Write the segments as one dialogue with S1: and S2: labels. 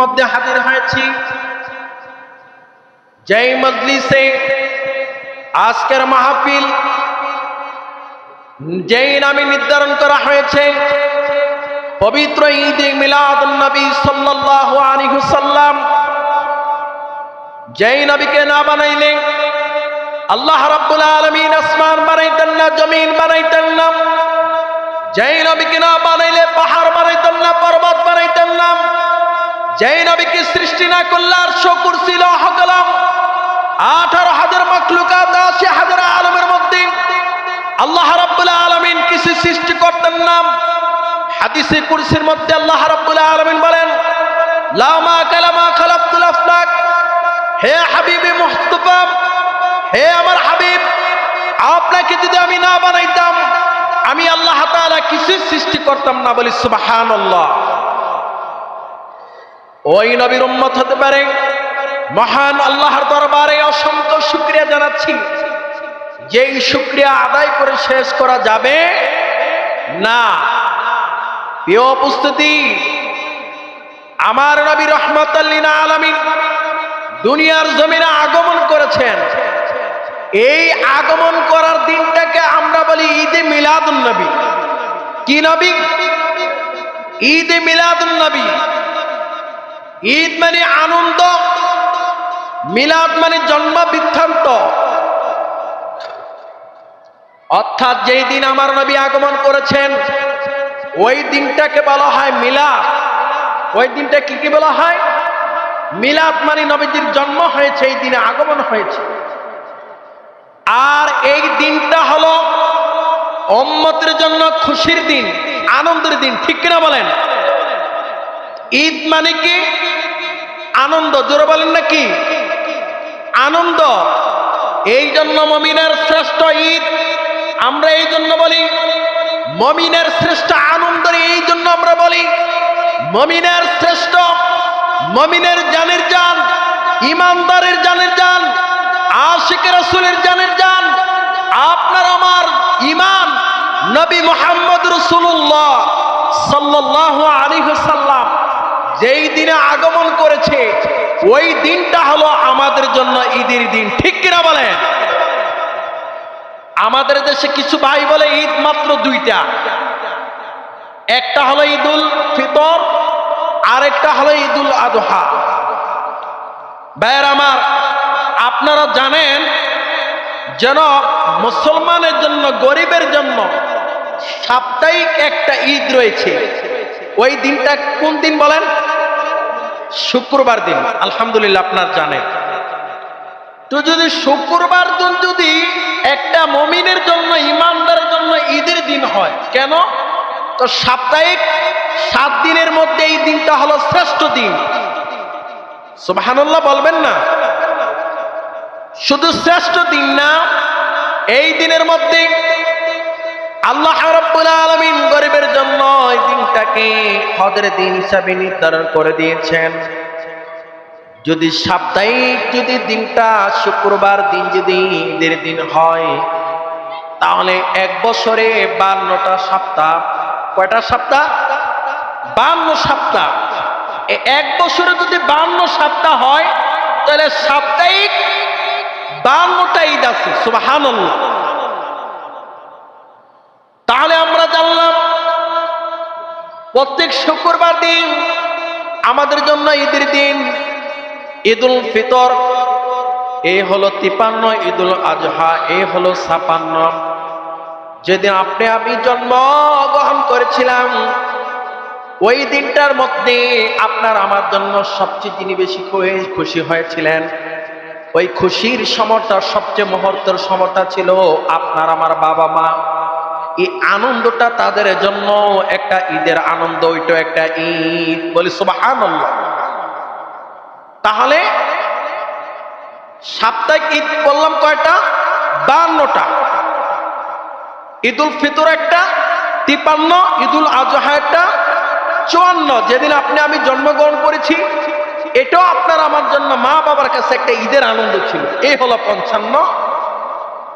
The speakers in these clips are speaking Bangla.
S1: মধ্যে হাজির হয়েছি। যেই মজলিসে আজকের মাহফিল, যেই নামে নির্ধারণ করা হয়েছে, পবিত্র ঈদ মিলাদ নবী সাল্লাল্লাহু আলাইহি সাল্লাম যেই নবীকে না বানাইলে আল্লাহ রাব্বুল আলামিন আসমান বানাইতেন না, জমিন বানাইতেন না। যেই নবীকে না বানাইলে পাহাড় বানাইতেন না, পর্বত বানাইতেন না। যেই নবীকে সৃষ্টি না করলে আর শকুর ছিল হকলাম আঠারো হাজার মাকলুকাত আশি হাজার আলমের মধ্যে। আল্লাহ রাব্বুল আলামিন কিছু সৃষ্টি করতেন না। হাদিসে কুরসির মধ্যে আল্লাহ রাব্বুল আলামিন বলেন লামা কালামা খালাকতুল আফলাক। হে হাবিবে মুস্তাফা, হে আমার হাবিব, আপনাকে যদি আমি না বানাইতাম, আমি আল্লাহ তাআলা কিছু সৃষ্টি করতাম না বলি সুবহানাল্লাহ। ওই নবীর উম্মত হতে পারে। মহান আল্লাহর দরবারে অসংখ্য শুক্রিয়া জানাচ্ছি। যেই শুক্রিয়া আদায় করে শেষ করা যাবে না। প্রিয় উপস্থিতি, আমার নবী রহমতাল্লিনা আলমী দুনিয়ার জমিনে আগমন করেছেন। এই আগমন করার দিনটাকে আমরা বলি ঈদে মিলাদুন নবী। কি নবী? ঈদে মিলাদুন নবী। ঈদ মানে আনন্দ, মিলাদ মানে জন্ম বৃত্তান্ত। অর্থাৎ যেই দিন আমার নবী আগমন করেছেন, ওই দিনটাকে বলা হয় মিলাদ। ওই দিনটা কি কি বলা হয়? মিলাদ মানে নবীজির জন্ম হয়েছে, এই দিনে আগমন হয়েছে। আর এই দিনটা হলো অম্মতের জন্য খুশির দিন, আনন্দের দিন, ঠিক কিনা বলেন? ঈদ মানে কি? আনন্দ, জোরে বলেন নাকি আনন্দ। এই জন্য মমিনের শ্রেষ্ঠ ঈদ, আমরা এই জন্য বলি, মমিনের শ্রেষ্ঠ আনন্দ এই জন্য আমরা বলি, মমিনের শ্রেষ্ঠ, মমিনের জানের জান, ইমানদারের জানের জান, আশিক রসুলের জানের জান, আপনার আমার ইমান নবী মোহাম্মদ রসুল্লাহ সাল্লাহ আলী সাল্লাম যেই দিনে আগমন করেছে, ওই দিনটা হলো আমাদের জন্য ঈদের দিন। ঠিক কিনা বলেন? আমাদের দেশে কিছু ভাই বলে ঈদ মাত্র দুইটা। একটা হলো ঈদুল ফিতর, আরেকটা হলো ঈদুল আদহা। ভাইয়ের আমার, আপনারা জানেন যেন মুসলমানের জন্য, গরিবের জন্য সাপ্তাহিক একটা ঈদ রয়েছে। ওই দিনটা কোন দিন বলেন? শুক্রবার দিন, আলহামদুলিল্লাহ আপনার জানেন তো যদি শুক্রবার দিন যদি একটা মমিনের জন্য, ইমানদারের জন্য ঈদের দিন হয়, কেন? তো সাপ্তাহিক সাত দিনের মধ্যে এই দিনটা হলো শ্রেষ্ঠ দিন। সুবহানাল্লাহ বলবেন না? শুধু শ্রেষ্ঠ দিন না, এই দিনের মধ্যে আল্লাহ রাব্বুল আলামিন গরিবের জন্য এই দিনটাকে হজের দিন হিসাবে নির্ধারণ করে দিয়েছেন। যদি সাপ্তাহিক যদি দিনটা শুক্রবার দিন যদি ঈদের দিন হয়, তাহলে এক বছরে বান্নটা সপ্তাহ। কয়টা সপ্তাহ? বান্ন সপ্তাহ। এক বছরে যদি বান্ন সপ্তাহ হয়, তাহলে সাপ্তাহিক বান্নটা ঈদ আছে, সুবহানাল্লাহ তাহলে আমরা জানলাম প্রত্যেক শুক্রবার দিন, আমাদের জন্য ঈদের দিন, ঈদুল ফিতর এই হলো তিপান্ন ঈদুল আজহা এই হলো ছাপান্ন। যেদিন আপনি আমি জন্ম গ্রহণ করেছিলাম, ওই দিনটার মধ্যে আপনার আমার জন্য সবচেয়ে তিনি বেশি খুশি- হয়েছিলেন। ওই খুশির সময়টা, সবচেয়ে মুহূর্তের সময়টা ছিল আপনার আমার বাবা মা এই আনন্দটা তাদের জন্য একটা ঈদের আনন্দ, ওইটা একটা ঈদ। বলি, সুবহানাল্লাহ। তাহলে সাপ্তাহিক ঈদ বললাম কয়টা? বান্নটা। ঈদুল ফিতর একটা, তিপান্ন, ঈদুল আজহা একটা, চুয়ান্ন। যেদিন আপনি, আমি জন্মগ্রহণ করেছি, এটাও আপনার আমার জন্য মা বাবার কাছে একটা ঈদের আনন্দ ছিল। এই হলো পঞ্চান্ন।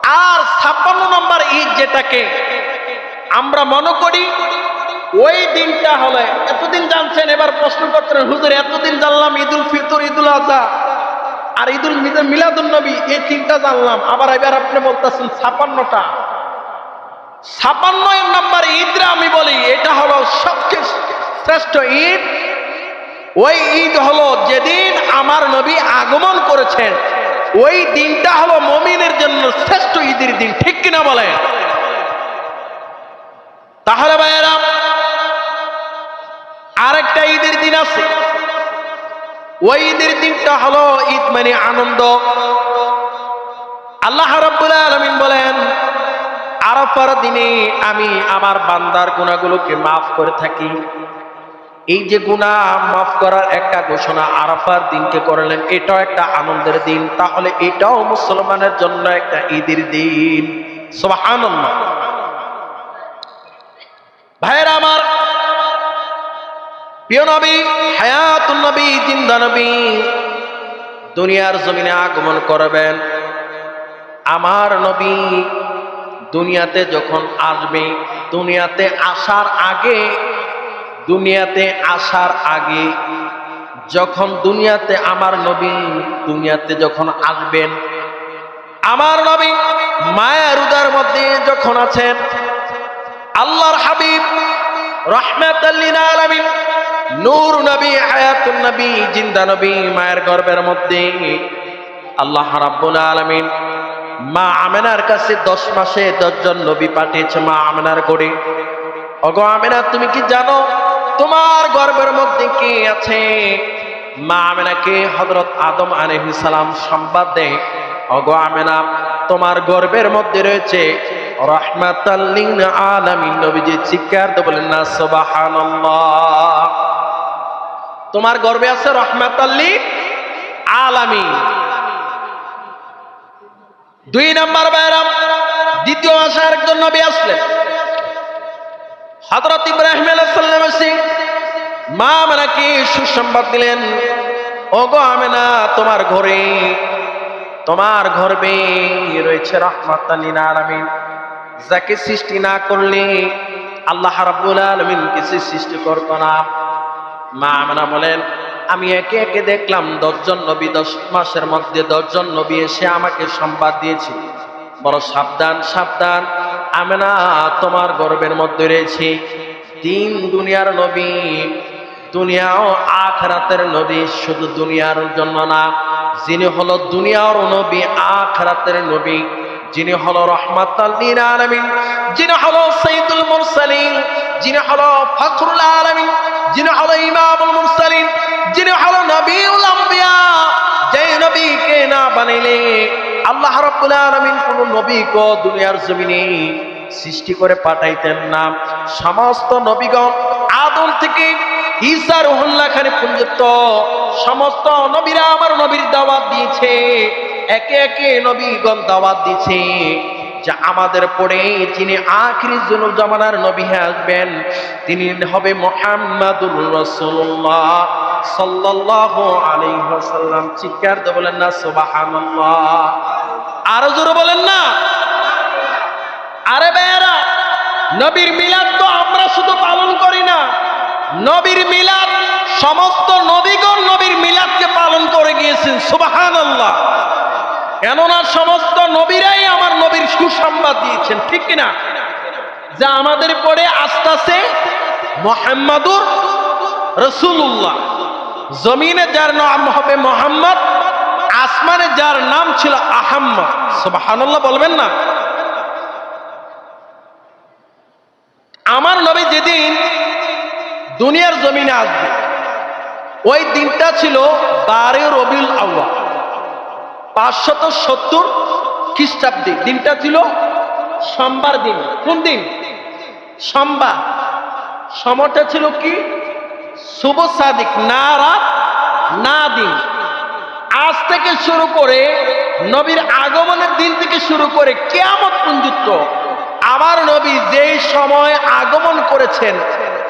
S1: আর ছাপ্পান্ন নম্বর ঈদ যেটাকে আমরা মনে করি ওই দিনটা হলে, এতদিন জানছেন, এবার প্রশ্ন করছেন, হুজুর, এতদিন জানলাম ঈদুল ফিতর, ঈদুল আজহা আর ঈদুল মিলাদুল নবী, এই তিনটা জানলাম। আবার এবার আপনি বলতেছেন ছাপান্নটা। ছাপান্ন নাম্বার ঈদরা আমি বলি, এটা হলো সবচেয়ে শ্রেষ্ঠ ঈদ। ওই ঈদ হলো যেদিন আমার নবী আগমন করেছেন। ওই দিনটা হলো মমিনের জন্য শ্রেষ্ঠ ঈদের দিন, ঠিক কিনা বলে তাহলে ভাইয়েরা, আরেকটা ঈদের দিন আছে। ওই ঈদের দিনটা হলো ঈদ মানে আনন্দ। আল্লাহ রাব্বুল আলামিন বলেন, আরাফার দিনে আমি আমার বান্দার গুণাগুলোকে মাফ করে থাকি। এই যে গুণা মাফ করার একটা ঘোষণা আরাফার দিনকে করলেন, এটাও একটা আনন্দের দিন। তাহলে এটাও মুসলমানের জন্য একটা ঈদের দিন। সুবহানাল্লাহ। ভাইয়েরা আমার প্রিয় নবী, হায়াতুন নবী, জিন্দা নবী, দুনিয়ার জমিনে আগমন করবেন। আমার নবী দুনিয়াতে যখন আসবে, দুনিয়াতে আসার আগে, দুনিয়াতে আসার আগে, যখন দুনিয়াতে আমার নবী দুনিয়াতে যখন আসবেন, আমার নবী মায়ের উদার মধ্যে যখন আছেন আল্লাহর হাবিব রহমাতাল্লিন আলামিন, নূর নবী, হায়াতুন নবী, জিন্দা নবী, মায়ের গর্ভের মধ্যে আল্লাহ রাব্বুল আলামিন মা আমেনার কাছে দশ মাসে দশজন নবী পাঠিয়েছে মা আমেনার গড়ে অগো আমেনা, তুমি কি জানো তোমার গর্বের মধ্যে কে আছে? মা আমেনাকে হযরত আদম আলাইহিস সালাম সংবাদ দেয়। অগো আমেনা, তোমার গর্বের মধ্যে রয়েছে তোমার গর্বে আছে রহমাতাল্লিন আলামিন। দুই নাম্বার বাইরাম দ্বিতীয় মাসে আরেকজন নবী আসলেন। হযরত ইব্রাহিম আলাইহিস সালাম এসে মা আমাকে সুসংবাদ দিলেন, ওগো আমেনা, তোমার ঘরে, তোমার গর্বে রয়েছে রহমাতাল্লিন আলামিন। যাকে সৃষ্টি না করলে আল্লাহ রাব্বুল আলামিন কিছু সৃষ্টি করত না। মা আমেনা বলেন, আমি একে একে দেখলাম, দশজন নবী, দশ মাসের মধ্যে দশজন নবী এসে আমাকে সংবাদ দিয়েছে। বড় সাবধান সাবধান। আমেনা, তোমার গর্বের মধ্যে রয়েছে। তিন দুনিয়ার নবী দুনিয়া ও আখরাতের নবী, শুধু দুনিয়ার জন্য না, যিনি হলো দুনিয়ার নবী, আখরাতের নবী যিনি হলো রহমাতাল্লিন আলামিন, যিনি হলো সাইদুল মুরসালিন, যিনি হলো ফখরুল আলামিন, যিনি হলো ইমামুল মুরসালিন, যিনি হলো নবীউল আম্বিয়া, যেই নবীকে না বানাইলে আল্লাহ রাব্বুল আলামিন কোন নবীকে দুনিয়ার জমিনে সৃষ্টি করে পাঠাইতেন না। সমস্ত নবীগণ আদম থেকে ঈসা রুহুল্লাহ খানে পর্যন্ত সমস্ত নবীরা আমার নবীর দাওয়াত দিয়েছে। একে একে নবীগণ দাওয়াত দিয়েছে। যে আমাদের পরে যিনি আখিরি জুনুল জামানার নবী আসবেন, তিনি হবে মোহাম্মদুর রাসূলুল্লাহ সাল্লাল্লাহু আলাইহি ওয়াসাল্লাম। চিৎকার দিয়ে বলেন না, সুবহানাল্লাহ। আরও জোরে বলেন না। আরে বেয়ারা নবীর মিলাদ তো আমরা শুধু পালন করি না। নবীর মিলাদ, সমস্ত নবীগণ নবীর মিলাদকে পালন করে গিয়েছেন সুবাহান আল্লাহ কেননা সমস্ত নবীরাই আমার নবীর সুসংবাদ দিয়েছেন, ঠিক কিনা? যা আমাদের পরে আস্তে আস্তে মোহাম্মদুর রসুল্লাহ জমিনে যার নাম হবে মোহাম্মদ, আসমানে যার নাম ছিল আহাম্মদ। সুবাহান্লাহ বলবেন না আমার নবী যেদিন দুনিয়ার জমিনে আসবে। ওই দিনটা ছিল বারে রবিউল আউ্য়া পাঁচশত সত্তর খ্রিস্টাব্দে। দিনটা ছিল সোমবার দিন। কোন দিন? সোমবার। সময়টা ছিল কি? শুভ সাদিক, না রাত, না দিন। আজ থেকে শুরু করে নবীর আগমনের দিন থেকে শুরু করে কেয়ামত পর্যন্ত আমার নবী যেই সময় আগমন করেছেন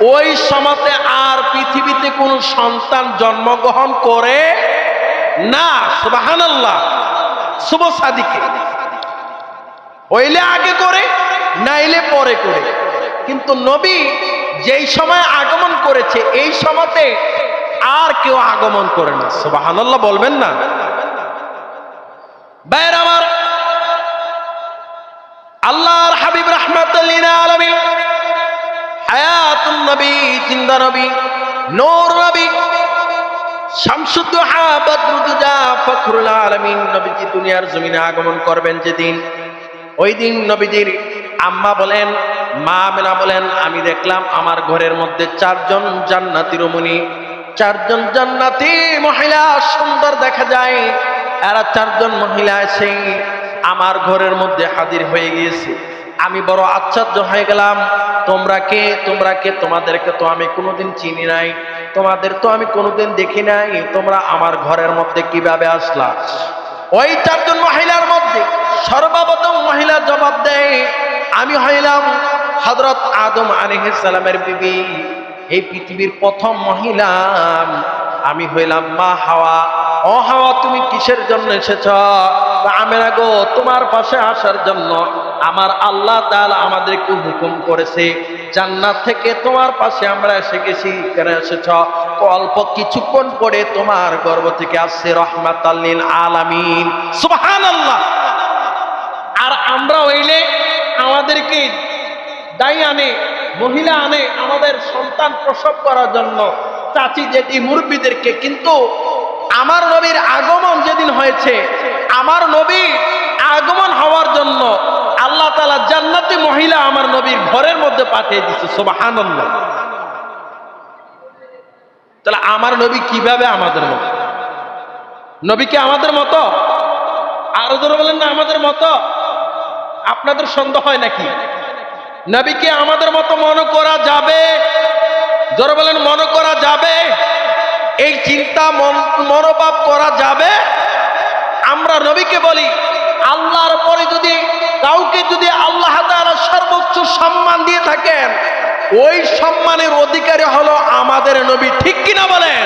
S1: ওই সময়তে আর পৃথিবীতে কোনো সন্তান জন্মগ্রহণ করে না সুবাহান শুভ সাদিকে। হইলে আগে করে, নাইলে পরে করে। কিন্তু নবী যেই সময় আগমন করেছে, এই সময়তে আর কেউ আগমন করে না, সুবহানাল্লাহ বলবেন না বাইর আমার আল্লাহর হাবিব রহমাতুল্লিল আলামিন হায়াতুন নবী জিন্দা নবী, নূর নবী দুনিয়ার জমিনে আগমন করবেন যেদিন। ওই দিন নবীজির আম্মা বলেন, মা মেনা বলেন, আমি দেখলাম আমার ঘরের মধ্যে চারজন জান্নাতি রমণী, চারজন জান্নাতি মহিলা সুন্দর দেখা যায়। এরা চারজন মহিলা এসে আমার ঘরের মধ্যে হাজির হয়ে গিয়েছে। আমি বড় আশ্চর্য হয়ে গেলাম। তোমরা কে? তোমরা কে? তোমাদেরকে তো আমি কোনোদিন চিনি নাই। তোমাদের তো আমি কোনোদিন দেখি নাই। তোমরা আমার ঘরের মধ্যে কীভাবে আসলা? ওই চারজন মহিলার মধ্যে সর্বপ্রথম মহিলা জবাব দেয়, আমি হইলাম হজরত আদম আলিহালামের বিবি। এই পৃথিবীর প্রথম মহিলা। আমি হইলাম মা হাওয়া। ও হাওয়া, তুমি কিসের জন্য এসেছ? আমেরা গো, তোমার পাশে আসার জন্য। আমার আল্লাহ তাআলা আমাদেরকে হুকুম করেছে, জান্নাত থেকে তোমার পাশে আমরা এসে গেছি, কেন এসেছ? অল্প কিছুক্ষণ পরে তোমার গর্ভ থেকে আসছে রহমাতাল্লিল আলামিন। সুবহানাল্লাহ। আর আমরা হইলে আমাদেরকে দায়ী আনে, মহিলা আনে আমাদের সন্তান প্রসব করার জন্য। চাচি জেঠি মুরব্বীদেরকে, কিন্তু আমার নবীর আগমন যেদিন হয়েছে, আমার নবী আগমন হওয়ার জন্য আল্লাহ তালা জান্নাতি মহিলা আমার নবীর ঘরের মধ্যে পাঠিয়ে দিচ্ছে সুবহানাল্লাহ। তাহলে আমার নবী কীভাবে আমাদের মতো? নবী কি আমাদের মতো? আরও ধরে বলেন না, আমাদের মতো? আপনাদের সন্দেহ হয় নাকি? নবীকে আমাদের মতো মনে করা যাবে? জোরে বলেন, মনে করা যাবে? এই চিন্তা, মন- মনোভাব করা যাবে? আমরা নবীকে বলি, আল্লাহর পরে যদি কাউকে যদি আল্লাহ তাআলা সর্বোচ্চ সম্মান দিয়ে থাকেন, ওই সম্মানের অধিকারী হলো আমাদের নবী, ঠিক কিনা বলেন?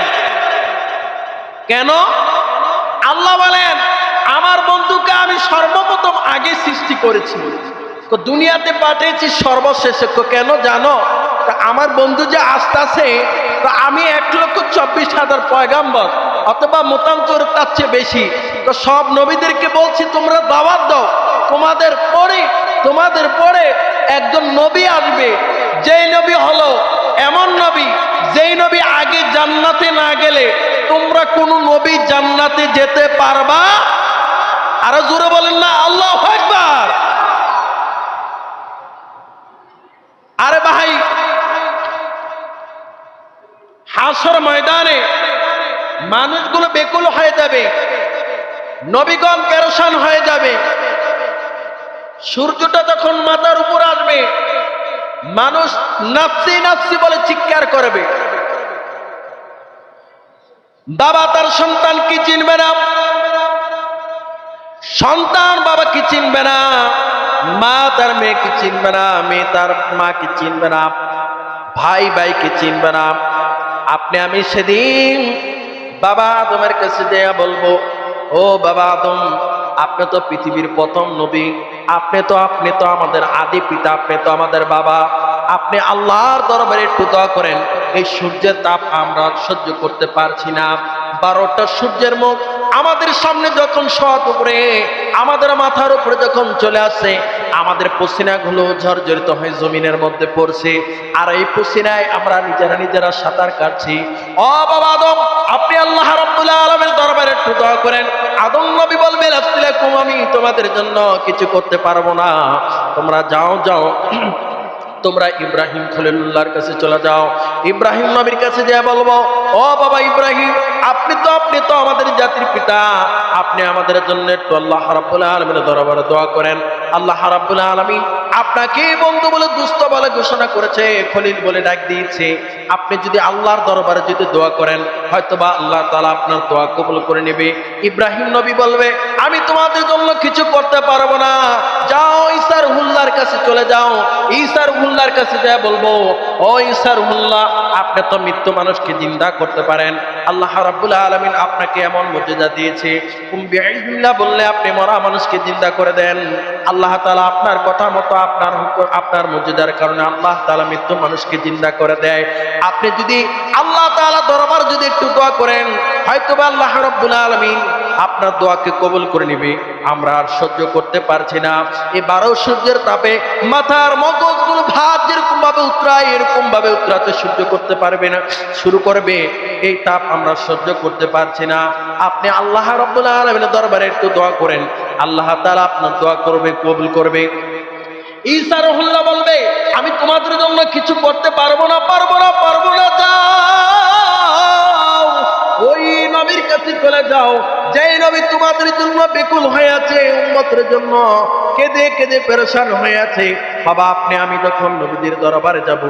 S1: কেন? আল্লাহ বলেন, আমার বন্ধুকে আমি সর্বপ্রথম আগে সৃষ্টি করেছি। দুনিয়াতে পাঠিয়েছি সর্বশেষে। কেন জানো? আমার বন্ধু যে আসতেছে তো আমি এক লক্ষ চব্বিশ হাজার পয়গাম্বর, অথবা মতান্তর তার চেয়ে বেশি। তো সব নবীদেরকে বলছি, তোমরা দাওয়াত দাও। তোমাদের পরে তোমাদের পরে একজন নবী আসবে। যেই নবী হলো এমন নবী, যেই নবী আগে জান্নাতে না গেলে তোমরা কোন নবী জান্নাতে যেতে পারবা? আরও জোরে বলেন না, আল্লাহ একবার আরে ভাই, হাসর ময়দানে মানুষগুলো বেকুল হয়ে যাবে, নবীগণ কেরোসান হয়ে যাবে। সূর্যটা যখন মাথার উপর আসবে, মানুষ নাফসি নাফসি বলে চিৎকার করবে। বাবা তার সন্তান কি চিনবে না? সন্তান বাবা কি চিনবে না? মা তার মেয়েকে চিনবে না? মেয়ে তার মাকে চিনবে না? ভাই ভাইকে চিনবে না? আপনি আমি সেদিন বাবা তোমার কাছে দেয়া বলব ও বাবা আদম, আপনি তো পৃথিবীর প্রথম নবী, আপনি তো আপনি তো আমাদের আদি পিতা, আপনি তো আমাদের বাবা। আপনি আল্লাহর দরবারে একটু দোয়া করেন, এই সূর্যের তাপ আমরা সহ্য করতে পারছি না। বারোটা সূর্যের মুখ আমাদের সামনে যখন সৎ উপরে, আমাদের মাথার উপরে যখন চলে আসে আমাদের পসিনাগুলো ঝরঝরিত হয়ে জমিনের মধ্যে পড়ছে। আর এই পসিনায় আমরা নিজেরা নিজেরা সাঁতার কাটছি। অ বাবা আদম, আপনি আল্লাহ রাব্বুল আলমের দরবারে একটু দোয়া করেন। আদম নবী বলবেন আসলে আমি, তোমাদের জন্য কিছু করতে পারব না। তোমরা যাও যাও। তোমরা ইব্রাহিম খলিলুল্লাহর কাছে চলে যাও। ইব্রাহিম নবীর কাছে যা বলব, ও বাবা ইব্রাহিম, আপনি তো আপনি তো আমাদের জাতির পিতা। আপনি আমাদের জন্য একটু আল্লাহ রাব্বুল আলামিনের দরবারে দোয়া করেন। আল্লাহ রাব্বুল আলামিন আপনাকে বন্ধু বলে দুস্থ বলে ঘোষণা করেছে, খলিল বলে ডাক দিয়েছে। আপনি যদি আল্লাহর দরবারে যদি দোয়া করেন, হয়তোবা আল্লাহ তালা আপনার দোয়া কবুল করে নেবে। ইব্রাহিম নবী বলবে, আমি তোমাদের জন্য কিছু করতে পারব না। যাও হুল্লার কাছে চলে যাও, ঈসার উল্লার কাছে যা বলব, ও ঈসার উল্লাহ আপনি তো মৃত্যু মানুষকে জিন্দা করতে পারেন। আল্লাহ রাব্বুল আলামিন আপনাকে এমন মর্যাদা দিয়েছে। বললে আপনি মরা মানুষকে জিন্দা করে দেন। আল্লাহ তাআলা আপনার কথা মতো আপনার আপনার মর্যাদার কারণে আল্লাহ তাআলা মৃত্যু মানুষকে জিন্দা করে দেয়। আপনি যদি আল্লাহ তাআলা দরবার যদি একটু দোয়া করেন হয়তো বা আল্লাহ রাব্বুল আলামিন আপনার দোয়াকে কবুল করে নিবে। আমরা আর সহ্য করতে পারছি না। এই বারো সূর্যের তাপে মাথার মগজগুলো ভাত যেরকম ভাবে উতরায় এরকম ভাবে উতরাতে সহ্য করতে পারবে না। শুরু করবে এই তাপ আমরা সহ্য করতে পারছি না। আপনি আল্লাহ রব্বুল দরবারে একটু দোয়া করেন। আল্লাহ তারা আপনার দোয়া করবে, কবুল করবে। ঈসা রহুল্লাহ বলবে, আমি তোমাদের জন্য কিছু করতে পারব না পারব না পারব না ওই নবীর কাছে চলে যাও। যেই নবী তোমাদের জন্য বেকুল হয়ে আছে উম্মতের জন্য, কেঁদে কেঁদে পেরেশান হয়ে আছে বাবা, আপনি, আমি যখন নবীদের দরবারে যাব,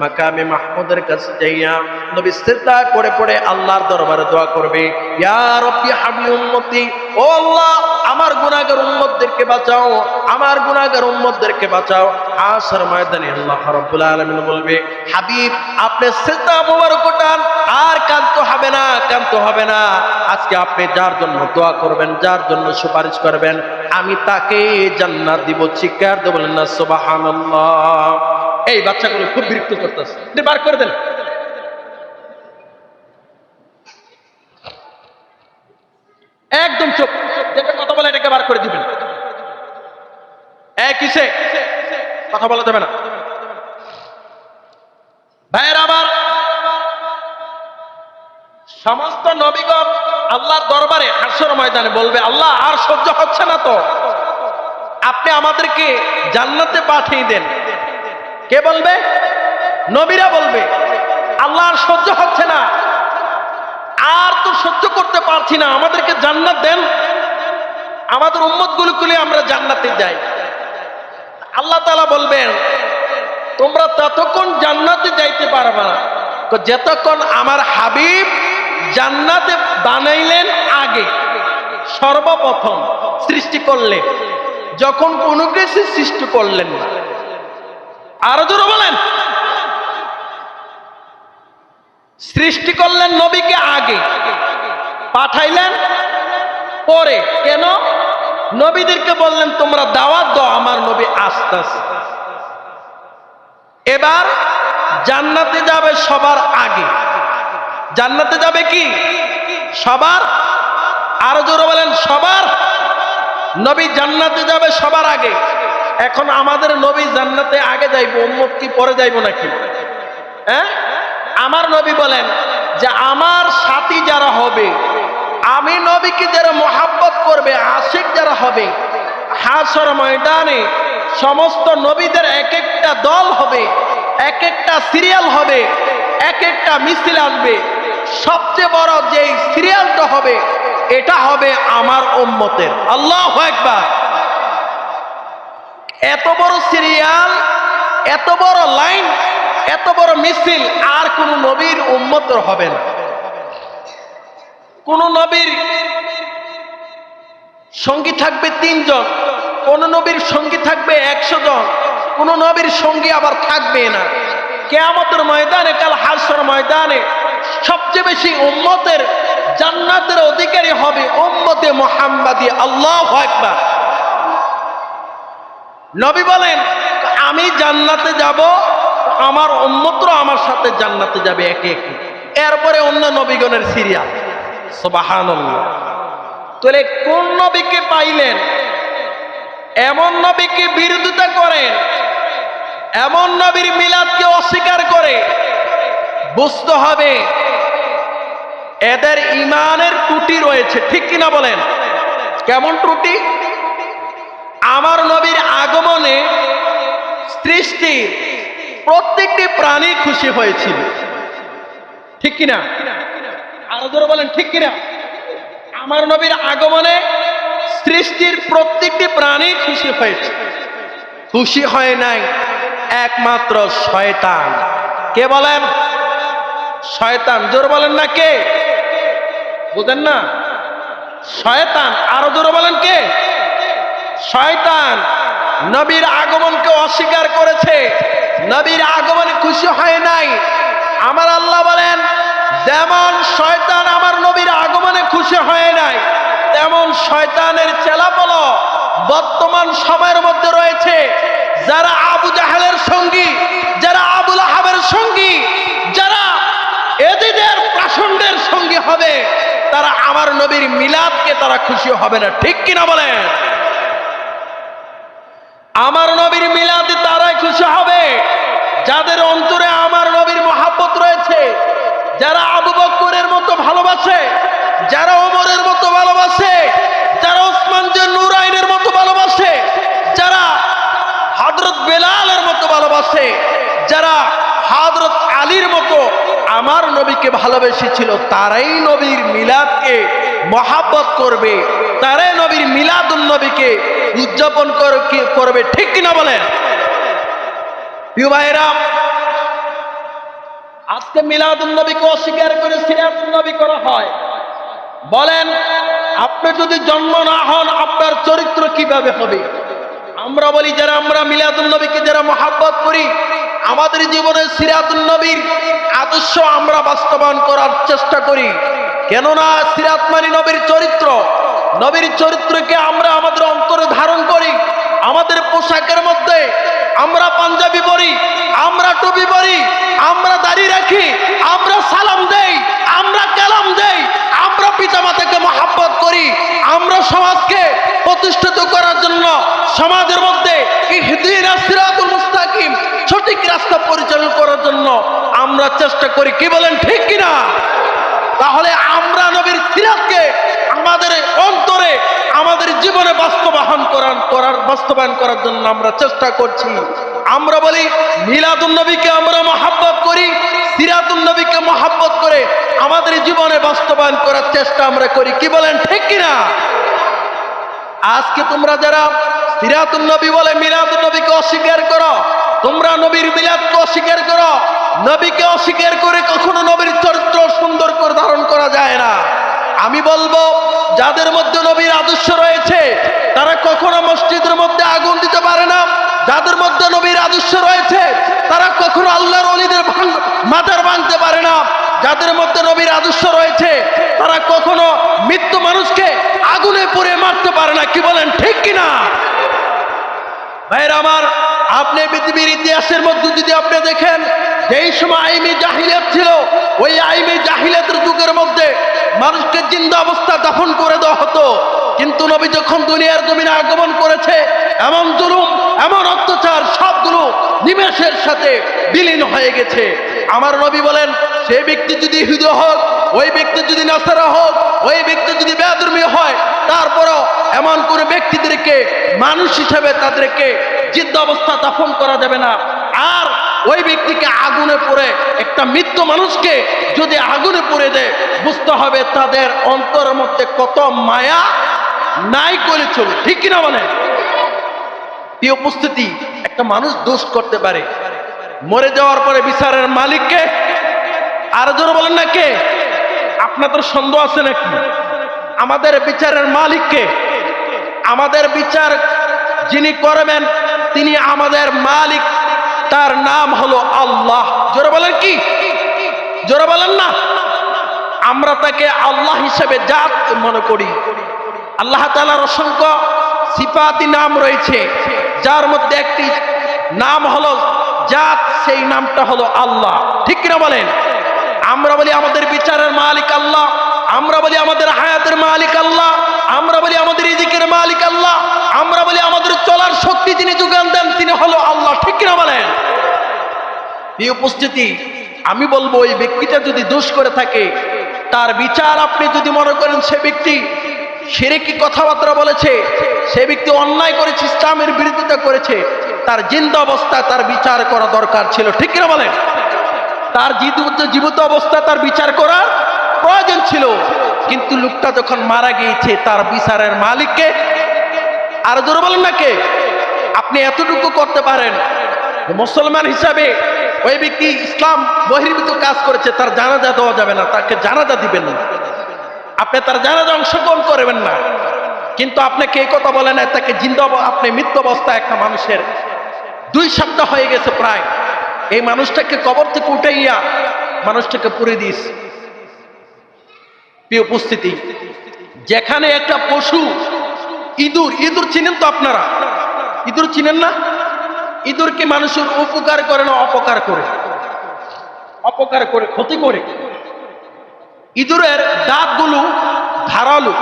S1: মাকামে মাহমুদের কাছে যাইয়া নবী সিজদায় পড়ে পড়ে আল্লাহর দরবারে দোয়া করবে, ইয়া রব্বি হাবলি উম্মতি, ও আল্লাহ, আমার গুনাহগার উম্মতদেরকে বাঁচাও, আমার গুনাহগার উম্মতদেরকে বাঁচাও। আসার ময়দানে আল্লাহ রাব্বুল আলামিন বলবে, হাবিব, আপনি সিজদা মোবারক ওঠান আর কান্ত হবে না কান্ত হবে না। আজকে আপনি যার জন্য দোয়া করবেন, যার জন্য সুপারিশ করবেন, আমি তাকে জান্নাত দিব, চিৎকার দেব না, সুবহানাল্লাহ। এই বাচ্চাগুলো খুব বিরক্ত করতেছে। বার করে দেন। একদম যেটা কথা বলে এটাকে বার করে দিবেন। কিসে? কথা বলা যাবে না। ভাইয়ের আবার সমস্ত নবীগণ আল্লাহর দরবারে হাসর ময়দানে বলবে, আল্লাহ, আর সহ্য হচ্ছে না তো। আপনি আমাদেরকে জান্নাতে পাঠিয়ে দেন। কে বলবে? নবীরা বলবে, আল্লাহ, আর সহ্য হচ্ছে না। আর তো সহ্য করতে পারছি না। আমাদেরকে জান্নাত দেন। আমাদের উম্মতগুলো আমরা জান্নাতে যাই। আল্লাহ তালা বলবেন, তোমরা ততক্ষণ জান্নাতে যাইতে পারবে না। তো যতক্ষণ আমার হাবিব জান্নাতে বানাইলেন আগে। সর্বপ্রথম সৃষ্টি করলেন যখন কোনো কিছু সৃষ্টি করলেন না। আরও জোরে বলেন। সৃষ্টি করলেন নবীকে আগে, পাঠাইলেন পরে। কেন? নবীদেরকে বললেন, তোমরা দাওয়াত দাও, আমার নবী আস্তে আস্তে এবার জান্নাতে যাবে সবার আগে। জান্নাতে যাবে কি? সবার? আরও জোরে বলেন, সবার? নবী জান্নাতে যাবে সবার আগে। এখন আমাদের নবী জান্নাতে আগে যাইব, উম্মত কি পরে যাইব নাকি? হ্যাঁ? আমার নবী বলেন যে আমার সাথী যারা হবে, আমি নবীকে যারা মোহাব্বত করবে, আশিক যারা হবে, হাসর ময়দানে সমস্ত নবীদের এক একটা দল হবে এক একটা সিরিয়াল হবে এক একটা মিছিল আসবে সবচেয়ে বড় যে সিরিয়ালটা হবে, এটা হবে আমার উম্মতের। আল্লাহ একবার এত বড় সিরিয়াল, এত বড় লাইন, এত বড় মিছিল, আর কোন নবীর উম্মতর হবে না। কোন নবীর সঙ্গী থাকবে তিনজন, কোন নবীর সঙ্গী থাকবে একশো জন, কোন নবীর সঙ্গী আবার থাকবে না। কেয়ামতের ময়দানে, কাল হাসর ময়দানে সবচেয়ে বেশি উম্মতের জান্নাতের অধিকারী হবে উম্মতে মোহাম্মদী আল্লাহ একবার নবী বলেন, আমি জান্নাতে যাব, আমার উম্মতরা আমার সাথে জান্নাতে যাবে একে একে। এরপরে অন্য নবীগণের সিরিয়াল সোবাহান তাহলে কোন নবীকে পাইলেন? এমন নবীকে বিরোধিতা করেন এমন নবীর মিলাদকে অস্বীকার করে, বুঝতে হবে এদের ইমানের ত্রুটি রয়েছে, ঠিক কিনা বলেন? কেমন ত্রুটি? আমার নবীর আগমনে সৃষ্টি প্রত্যেকটি প্রাণী খুশি হয়েছিল। ঠিক কিনা? আরও বলেন, ঠিক কিনা? আমার নবীর আগমনে সৃষ্টির প্রত্যেকটি প্রাণী খুশি হয়েছে। খুশি হয় নাই একমাত্র শয়তান। কে বলেন? শয়তান। জোর বলেন না কে? বুঝেন না? শয়তান, আরও জোর বলেন কে? শয়তান, নবীর আগমনকে অস্বীকার করেছে। নবীর আগমনে খুশি হয় নাই। আমার আল্লাহ বলেন, যেমন শয়তান আমার নবীর আগমনে খুশি হয় নাই, তেমন শয়তানের চেলাপল বর্তমান সময়ের মধ্যে রয়েছে। যারা আবু জাহেলের সঙ্গী, যারা আবুল আহাবের সঙ্গী, যারা এদিদের প্রাসন্ডের সঙ্গী হবে তারা আমার নবীর মিলাদকে তারা খুশি হবে না। ঠিক কিনা বলেন? আমার নবীর মিলাদে তারাই খুশি হবে। যাদের অন্তরে আমার নবীর মহাব্বত রয়েছে, যারা আবু বক্করের মতো ভালোবাসে, যারা ওমরের মতো ভালোবাসে, যারা ওসমান যে নুরাইনের মতো ভালোবাসে, যারা হযরত বেলালের মতো ভালোবাসে, যারা হযরত আলীর মতো আমার নবীকে ভালোবেসেছিল, তারাই নবীর মিলাদকে মহাব্বত করবে, তারাই নবীর মিলাদুল নবীকে উদযাপন করবে, ঠিক কিনা বলেন? আজকে মিলাদুল নবীকে অস্বীকার করে সিরাতুল নবী করা হয়। বলেন, আপনি যদি জন্ম না হন, আপনার চরিত্র কীভাবে হবে? আমরা বলি যারা আমরা মিলাদুল নবীকে যারা মহাব্বত করি, আমাদের জীবনে সিরাতুল নবীর আদর্শ আমরা বাস্তবায়ন করার চেষ্টা করি। কেননা সিরাত মানি নবীর চরিত্র। নবীর চরিত্রকে আমরা আমাদের অন্তরে ধারণ করি। আমাদের পোশাকের মধ্যে আমরা পাঞ্জাবি পরি, আমরা টুপি পরি, আমরা দাড়ি রাখি, আমরা সালাম দেই, আমরা কালাম দেই, আমরা পিতামাতাকে মহাব্বত করি, আমরা সমাজকে প্রতিষ্ঠিত করার জন্য সমাজের মধ্যে মুস্তাকিম সঠিক রাস্তা পরিচালনা করার জন্য আমরা চেষ্টা করি। কি বলেন, ঠিক কিনা? তাহলে আমরা নবীর সিরাতকে আমাদের অন্তরে আমাদের জীবনে বাস্তবায়ন করার করার, বাস্তবায়ন করার জন্য আমরা চেষ্টা করছি। আমরা বলি, মিলাদুন নবীকে আমরা মহাব্বত করি, সিরাতুন নবীকে মহাব্বত করে আমাদের জীবনে বাস্তবায়ন করার চেষ্টা আমরা করি। কি বলেন, ঠিক কিনা? আজকে তোমরা যারা সিরাতুল নবী বলে মিলাদুল নবীকে অস্বীকার করো, তোমরা নবীর মিলাদকে অস্বীকার করো। নবীকে অস্বীকার করে কখনো নবীর চরিত্র সুন্দর করে ধারণ করা যায় না। আমি বলব, যাদের মধ্যে নবীর আদর্শ রয়েছে, তারা কখনো মসজিদের মধ্যে আগুন দিতে পারে না। যাদের মধ্যে নবীর আদর্শ রয়েছে, তারা কখনো আল্লাহর অলিদের মাজার ভাঙতে পারে না। যাদের মধ্যে নবীর আদর্শ রয়েছে, তারা কখনো মৃত্যু মানুষকে আগুনে পুড়ে মারতে পারে না। কি বলেন, ঠিক কিনা? ভাইরা আমার, আপনি পৃথিবীর ইতিহাসের মধ্যে যদি আপনি দেখেন, যেই সময় আইমি জাহিলিয়াত ছিল, ওই আইমি জাহিলিয়াতের যুগের মধ্যে মানুষকে জিন্দা অবস্থা দাফন করে দেওয়া হতো। কিন্তু নবী যখন দুনিয়ার জমিনে আগমন করেছে, এমন জুলুম, এমন অত্যাচার, সবগুলো নিমেষের সাথে বিলীন হয়ে গেছে। আমার নবী বলেন সেই ব্যক্তি যদি হিদু হোক ওই ব্যক্তি যদি নাসারা হোক, ওই ব্যক্তি যদি বেদর্মী হয়, তারপরও এমন কোনো ব্যক্তিদেরকে, মানুষ হিসেবে তাদেরকে জিদ্দ অবস্থা দাফন করা যাবে না। আর ওই ব্যক্তিকে আগুনে পড়ে একটা মৃত্যু মানুষকে যদি আগুনে পড়ে দেয়, বুঝতে হবে তাদের অন্তরের মধ্যে কত মায়া নাই করে চলে। ঠিক কিনা মানে? এই উপস্থিতি একটা মানুষ দোষ করতে পারে। মরে যাওয়ার পরে বিচারের মালিককে আর জোর বলেন না কে? আপনাদের সন্দেহ আছে নাকি? আমাদের বিচারের মালিককে? আমাদের বিচার যিনি করবেন, তিনি আমাদের মালিক। তার নাম হলো আল্লাহ। জোরে বলেন কি? জোরে বলেন না। আমরা তাকে আল্লাহ হিসেবে জাত মনে করি। আল্লাহ তালার অসংখ্য সিফাতি নাম রয়েছে, যার মধ্যে একটি নাম হলো জাত, সেই নামটা হলো আল্লাহ। ঠিক কিনা বলেন? আমরা বলি আমাদের বিচারের মালিক আল্লাহ, আমরা বলি আমাদের হায়াতের মালিক আল্লাহ, আমরা বলি আমাদের ইদিকের মালিক আল্লাহ, আমরা বলি আমাদের চলার শক্তি যিনি যোগান দেন তিনি হলো আল্লাহ, ঠিক কিনা বলেন? এই উপস্থিতি, আমি বলব ওই ব্যক্তিটা যদি দোষ করে থাকে, তার বিচার আপনি যদি মনে করেন সে ব্যক্তি সেরে কি কথাবার্তা বলেছে, সে ব্যক্তি অন্যায় করেছে, ইসলামের বিরোধিতা করেছে, তার জিন্দা অবস্থায় তার বিচার করা দরকার ছিল, ঠিক কিনা বলেন? তার জীবিত অবস্থা, তার বিচার করার প্রয়োজন ছিল। কিন্তু লোকটা যখন মারা গিয়েছে, তার বিচারের মালিককে আর জোরে বলেন না কে? আপনি এতটুকু করতে পারেন। মুসলমান হিসাবে ওই ব্যক্তি ইসলাম বহির্ভূত কাজ করেছে, তার জানাজা দেওয়া যাবে না, তাকে জানাজা দিবেন না। আপনি তার জানাজা অংশগ্রহণ করবেন না। কিন্তু আপনাকে এই কথা বলে না, তাকে জিন্দা আপনি মৃত্যু অবস্থা একটা মানুষের দুই সপ্তাহ হয়ে গেছে প্রায়। এই মানুষটাকে কবর থেকে উঠাইয়া মানুষটাকে পুড়ে দিস। উপস্থিতি, যেখানে একটা পশু, ইঁদুর ইঁদুর চিনেন তো আপনারা? ইঁদুর চিনেন না? ইঁদুর কি মানুষের উপকার করে না অপকার করে? অপকার করে, ক্ষতি করে? ইঁদুরের দাঁতগুলো ধারালো।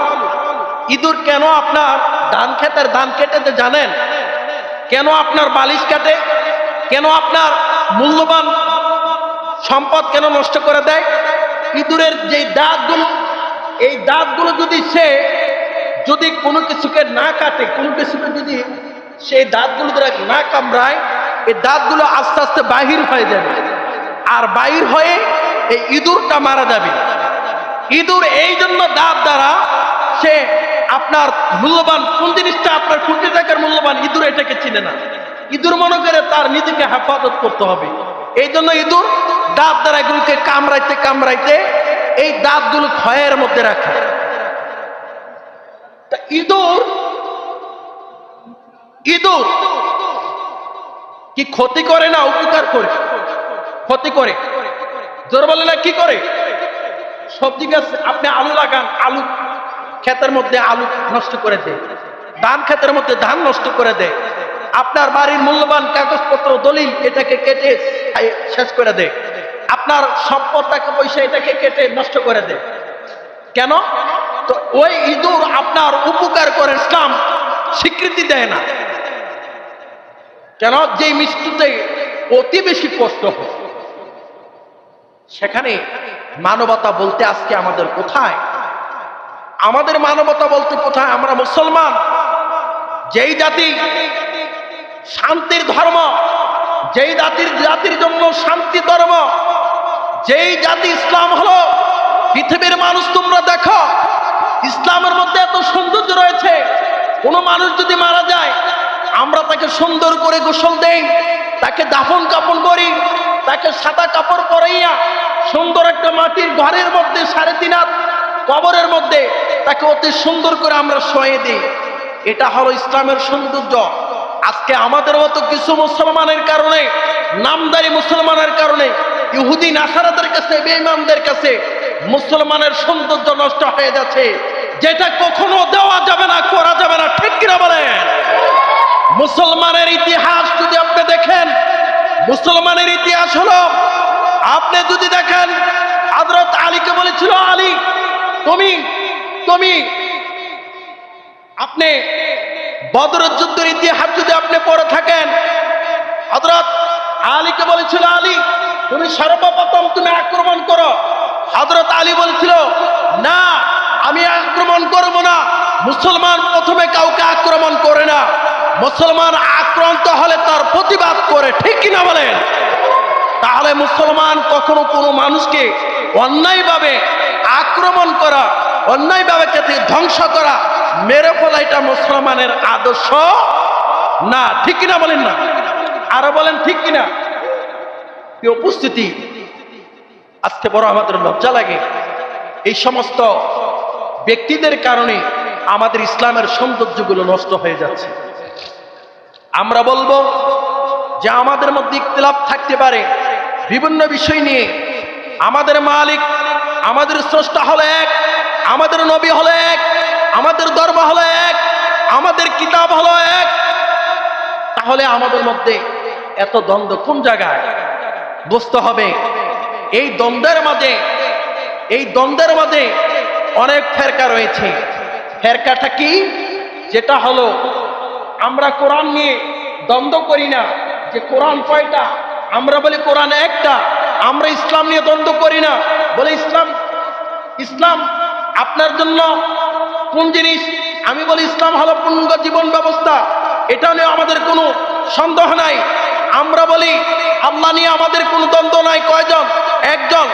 S1: ইঁদুর কেন আপনার ধান খেতের ধান কেটেতে জানেন? কেন আপনার বালিশ কাটে? কেন আপনার মূল্যবান সম্পদ কেন নষ্ট করে দেয়? ইঁদুরের যে দাঁতগুলো, এই দাঁতগুলো যদি সে যদি কোনো কিছুকে না কাটে, কোনো কিছুকে যদি সেই দাঁতগুলো দ্বারা না কামড়ায়, এই দাঁতগুলো আস্তে আস্তে বাহির হয়ে যাবে। আর বাহির হয়ে এই ইঁদুরটা মারা যাবে। ইঁদুর এই জন্য দাঁত দ্বারা সে আপনার মূল্যবান কোন জিনিসটা আপনার কোটি টাকার মূল্যবান ইঁদুর এটাকে চিনে না। ইঁদুর মনে করে তার নিজেকে হেফাজত করতে হবে। এই জন্য ইঁদুর দাঁত দ্বারা এগুলোকে কামড়াইতে কামড়াইতে এই দাঁতগুলো ক্ষয়ের মধ্যে রাখে। ইঁদুর ইঁদুর কি ক্ষতি করে না উপকার করে? ক্ষতি করে। জোর বলে না, কি করে? সবজি গাছ, আপনি আলু লাগান, আলু ক্ষেতের মধ্যে আলু নষ্ট করে দেয়। ধান ক্ষেতের মধ্যে ধান নষ্ট করে দেয়। আপনার বাড়ির মূল্যবান কাগজপত্র, দলিল এটাকে কেটে শেষ করে দেয় আপনার সম্পদ টাকা পয়সা এটাকে কেটে নষ্ট করে দেয় কেন? তো ওই ইঁদুর আপনার উপকার করে, ইসলাম স্বীকৃতি দেয় না। কেন? যে মৃত্যুতে অতি বেশি কষ্ট হয়। সেখানে মানবতা বলতে আজকে আমাদের কোথায়? আমাদের মানবতা বলতে কোথায়? আমরা মুসলমান। যেই জাতি শান্তির ধর্ম, যেই জাতির জাতির জন্য শান্তি ধর্ম, যেই জাতি ইসলাম হলো, পৃথিবীর মানুষ তোমরা দেখো, ইসলামের মধ্যে এত সৌন্দর্য রয়েছে, কোনো মানুষ যদি মারা যায়, আমরা তাকে সুন্দর করে গোসল দেই, তাকে দাফন কাপন করি, তাকে সাদা কাপড় পরাইয়া সুন্দর একটা মাটির ঘরের মধ্যে সাড়ে তিন হাত কবরের মধ্যে তাকে অতি সুন্দর করে আমরা শোয়ে দিই। এটা হলো ইসলামের সৌন্দর্য। আজকে আমাদের মতো কিছু মুসলমানের কারণে, নামদারি মুসলমানের কারণে, ইহুদি নাসারাদের কাছে, বেঈমানদের কাছে মুসলমানের সৌন্দর্য নষ্ট হয়ে যাচ্ছে। যেটা কখনো দেওয়া যাবে না, করা যাবে না, ঠিক কিনা বলেন? মুসলমানের ইতিহাস যদি আপনি দেখেন, মুসলমানের ইতিহাস হলো, আপনি যদি দেখেন আদরত আলীকে বলেছিল, আলী, তুমি তুমি, আপনি বদরের যুদ্ধের ইতিহাস যদি আপনি পড়ে থাকেন, হযরত আলীকে বলেছিল, আলী, তুমি সর্বপ্রথম তুমি আক্রমণ করো। হযরত আলী বলেছিল, না, আমি আক্রমণ করব না। মুসলমান প্রথমে কাউকে আক্রমণ করে না। মুসলমান আক্রান্ত হলে তার প্রতিবাদ করে, ঠিক কিনা বলেন? তাহলে মুসলমান কখনো কোনো মানুষকে অন্যায়ভাবে আক্রমণ করা, অন্যায়ভাবে ধ্বংস করা মেরে ফেলা এটা মুসলমানের আদর্শ? না, ঠিক কিনা বলেন না? আরও বলেন, ঠিক কিনা? উপস্থিতি আজকে বড় আমাদের লজ্জা লাগে। এই সমস্ত ব্যক্তিদের কারণে আমাদের ইসলামের সৌন্দর্যগুলো নষ্ট হয়ে যাচ্ছে। আমরা বলব যে আমাদের মধ্যে ইখতিলাফ থাকতে পারে। বিভিন্ন বিষয় নিয়ে আমাদের মালিক, আমাদের স্রষ্টা হলো এক, আমাদের নবী হলো এক আমাদের ধর্ম হলো এক, আমাদের কিতাব হলো এক। তাহলে আমাদের মধ্যে এত দ্বন্দ্ব কোন জায়গায়? বুঝতে হবে, এই দ্বন্দ্বের মাঝে, এই দ্বন্দ্বের মাঝে অনেক ফেরকা রয়েছে। ফেরকাটা কি? যেটা হলো, আমরা কোরআন নিয়ে দ্বন্দ্ব করি না, যে কোরআন কয়টা? আমরা বলি কোরআন একটা, আমরা ইসলাম নিয়ে দ্বন্দ্ব করি না। বলে ইসলাম ইসলাম আপনার জন্য কোন জিনিস? আমি বলি ইসলাম হলো পূর্ণ জীবন ব্যবস্থা। এটা নিয়ে আমাদের কোনো সন্দেহ নাই। আমরা বলি, আল্লাহ নিয়ে আমাদের কোনো দ্বন্দ্ব নাই। কয়জন? একজন।